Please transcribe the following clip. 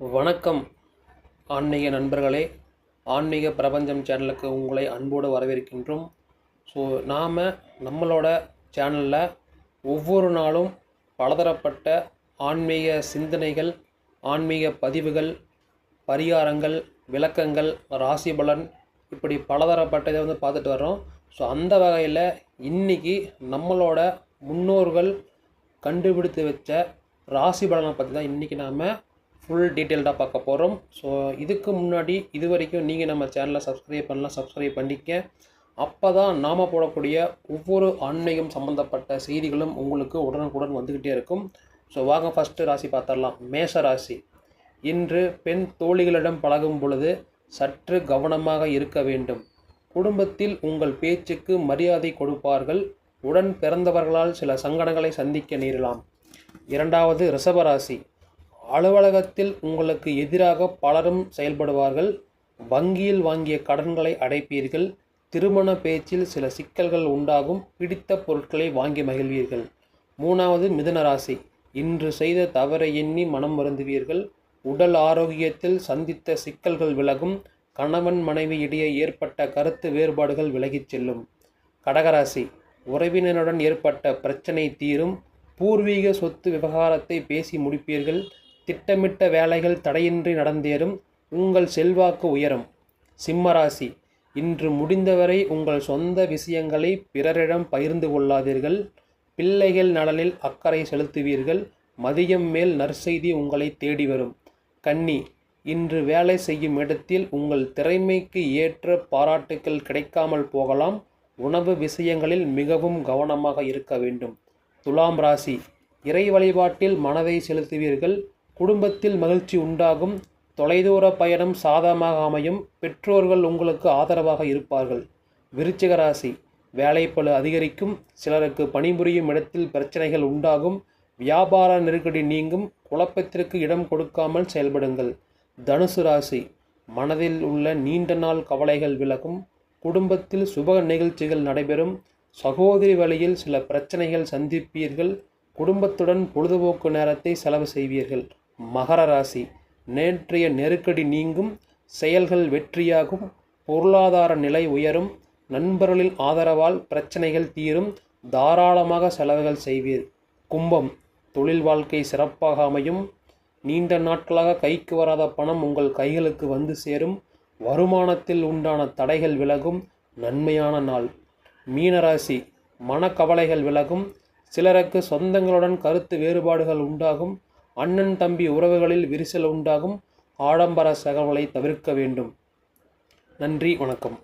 வணக்கம் ஆன்மீக நண்பர்களே. ஆன்மீக பிரபஞ்சம் சேனலுக்கு உங்களை அன்போடு வரவேற்கின்றோம். ஸோ நாம் நம்மளோட சேனலில் ஒவ்வொரு நாளும் பலதரப்பட்ட ஆன்மீக சிந்தனைகள் ஆன்மீக பதிவுகள் பரிகாரங்கள் விளக்கங்கள் ராசி பலன் இப்படி பலதரப்பட்டதை வந்து பார்த்துட்டு வர்றோம். ஸோ அந்த வகையில் இன்னைக்கு நம்மளோட முன்னோர்கள் கண்டுபிடித்து வச்ச ராசி பலனை பற்றி தான் இன்றைக்கி நாம் ஃபுல் டீட்டெயில்டாக பார்க்க போகிறோம் ஸோ இதுக்கு முன்னாடி இது வரைக்கும் நீங்கள் நம்ம சேனலை சப்ஸ்கிரைப் பண்ணலாம் சப்ஸ்கிரைப் பண்ணிக்க அப்போ தான் நாம் போடக்கூடிய ஒவ்வொரு ஆன்மீகம் சம்மந்தப்பட்ட செய்திகளும் உங்களுக்கு உடனுக்குடன் வந்துக்கிட்டே இருக்கும். ஸோ வாங்க ஃபஸ்ட்டு ராசி பார்த்துடலாம். மேஷ ராசி. இன்று பெண் தோழிகளிடம் பழகும் பொழுது சற்று கவனமாக இருக்க வேண்டும். குடும்பத்தில் உங்கள் பேச்சுக்கு மரியாதை கொடுப்பார்கள். உடன் பிறந்தவர்களால் சில சங்கடங்களை சந்திக்க நேரலாம். இரண்டாவது ரிஷபராசி அலுவலகத்தில் உங்களுக்கு எதிராக பலரும் செயல்படுவார்கள். வங்கியில் வாங்கிய கடன்களை அடைப்பீர்கள். திருமண பேச்சில் சில சிக்கல்கள் உண்டாகும். பிடித்த பொருட்களை வாங்கி மகிழ்வீர்கள். மூணாவது மிதுன ராசி. இன்று செய்த தவறை எண்ணி மனம் வருந்துவீர்கள். உடல் ஆரோக்கியத்தில் சந்தித்த சிக்கல்கள் விலகும். கணவன் மனைவி இடையே ஏற்பட்ட கருத்து வேறுபாடுகள் விலகிச் செல்லும். கடகராசி. உறவினருடன் ஏற்பட்ட பிரச்சனை தீரும். பூர்வீக சொத்து விவகாரத்தை பேசி முடிப்பீர்கள். திட்டமிட்ட வேலைகள் தடையின்றி நடந்தேறும் உங்கள் செல்வாக்கு உயரும். சிம்மராசி இன்று முடிந்தவரை உங்கள் சொந்த விஷயங்களை பிறரிடம் பகிர்ந்து கொள்ளாதீர்கள். பிள்ளைகள் நலனில் அக்கறை செலுத்துவீர்கள். மதியம் மேல் நற்செய்தி உங்களை தேடி வரும். கன்னி இன்று வேலை செய்யும் இடத்தில் உங்கள் திறமைக்கு ஏற்ற பாராட்டுக்கள் கிடைக்காமல் போகலாம். உணவு விஷயங்களில் மிகவும் கவனமாக இருக்க வேண்டும். துலாம் ராசி இறை வழிபாட்டில் மனதை செலுத்துவீர்கள். குடும்பத்தில் மகிழ்ச்சி உண்டாகும். தொலைதூர பயணம் சாதகமாக அமையும். பெற்றோர்கள் உங்களுக்கு ஆதரவாக இருப்பார்கள். விருச்சிக ராசி வேலைப்பளு அதிகரிக்கும். சிலருக்கு பணிபுரியும் இடத்தில் பிரச்சனைகள் உண்டாகும். வியாபார நெருக்கடி நீங்கும். குழப்பத்திற்கு இடம் கொடுக்காமல் செயல்படுங்கள். தனுசு ராசி மனதில் உள்ள நீண்ட நாள் கவலைகள் விலகும். குடும்பத்தில் சுப நிகழ்ச்சிகள் நடைபெறும். சகோதரி வழியில் சில பிரச்சனைகள் சந்திப்பீர்கள். குடும்பத்துடன் பொழுதுபோக்கு நேரத்தை செலவு செய்வீர்கள். மகர ராசி. நேற்றைய நெருக்கடி நீங்கும் செயல்கள் வெற்றியாகும் பொருளாதார நிலை உயரும் நண்பர்களின் ஆதரவால் பிரச்சனைகள் தீரும் தாராளமாக செலவுகள் செய்வீர். கும்பம் தொழில் வாழ்க்கை சிறப்பாக அமையும். நீண்ட நாட்களாக கைக்கு வராத பணம் உங்கள் கைகளுக்கு வந்து சேரும். வருமானத்தில் உண்டான தடைகள் விலகும். நன்மையான நாள். மீனராசி மனக்கவலைகள் விலகும். சிலருக்கு சொந்தங்களுடன் கருத்து வேறுபாடுகள் உண்டாகும். அண்ணன் தம்பி உறவுகளில் விரிசல் உண்டாகும் ஆடம்பர சகவலை தவிர்க்க வேண்டும். நன்றி வணக்கம்.